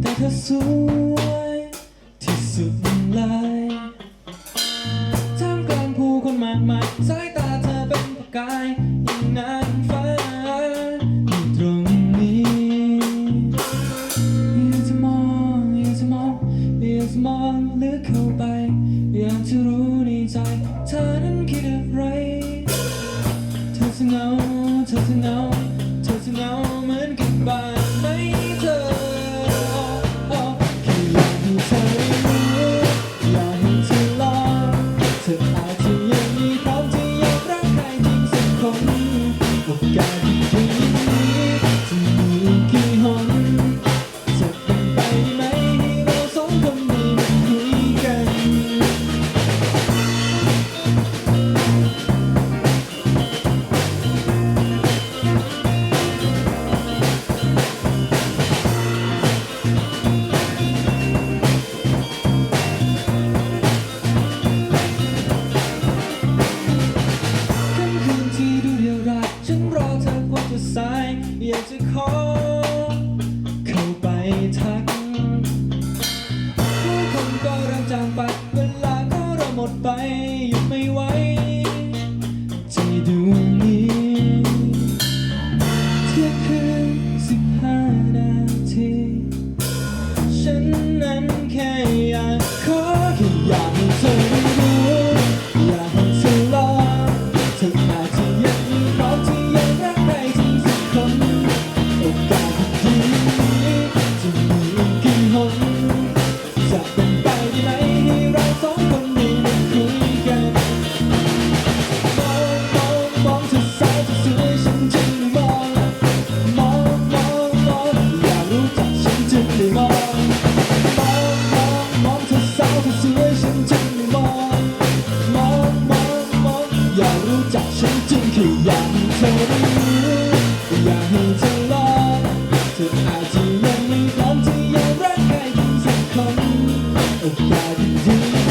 แต่เธอสวยที่สุดเลยท่ามกลางผู้คนมากมายสายตาเธอเป็นประกายยิ่งนานฟ้าอยู่ตรงนี้อยากจะมองอยากจะมองอยากจะมองลึกเข้าไปอยากจะรู้ในใจเธอนั้นคิดอะไรเธอจะเหงาเธอจะเหงาเธอจะเหงาเหมือนกันไป อยากให้เธอลองเธออาจจะยังไม่พร้อมที่จะรักใครสักคนโอกาสดี